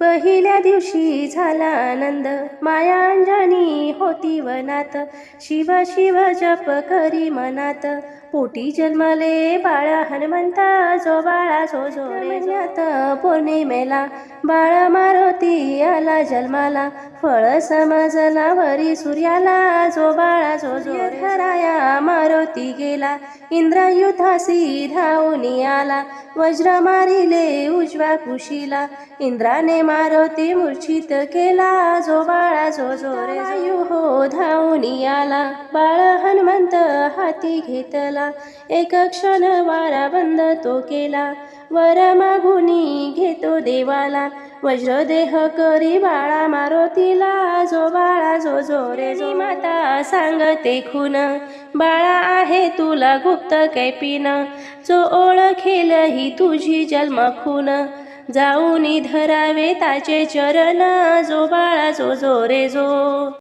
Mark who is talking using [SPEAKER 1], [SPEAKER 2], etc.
[SPEAKER 1] पहिल्या दिवशी झाला आनंद. माया अंजनी होती वनात. शिव शिव जप करी मनात. पोटी जन्मले बाळ हनुमंता जो बाळा जो जो महिन्यात पौर्णिमेला बाळ मारुती आला जन्माला फळ समजला वरी सूर्याला जो बाळा जो जो धराया मारुती गेला. इंद्र धावून आला वज्र मारिले उजवा कुशीला. इंद्राने मारुती मूर्छित केला जो बाळा जो जो रे हो धावून आला. बाळ हनुमंत हाती घेतला एक क्षण वारा बंद तो केला. वर मागुनी घेतो देवाला. वज्रदेह करी बाळा मारुतीला जो बाळा जो जो रे जो माता सांगते खून. बाळा आहे तुला गुप्त कैपीन जो ओळखेल ही तुझी जन्म खून जाऊनी धरावे ताचे चरण. जो बाळा जो जो रे जो.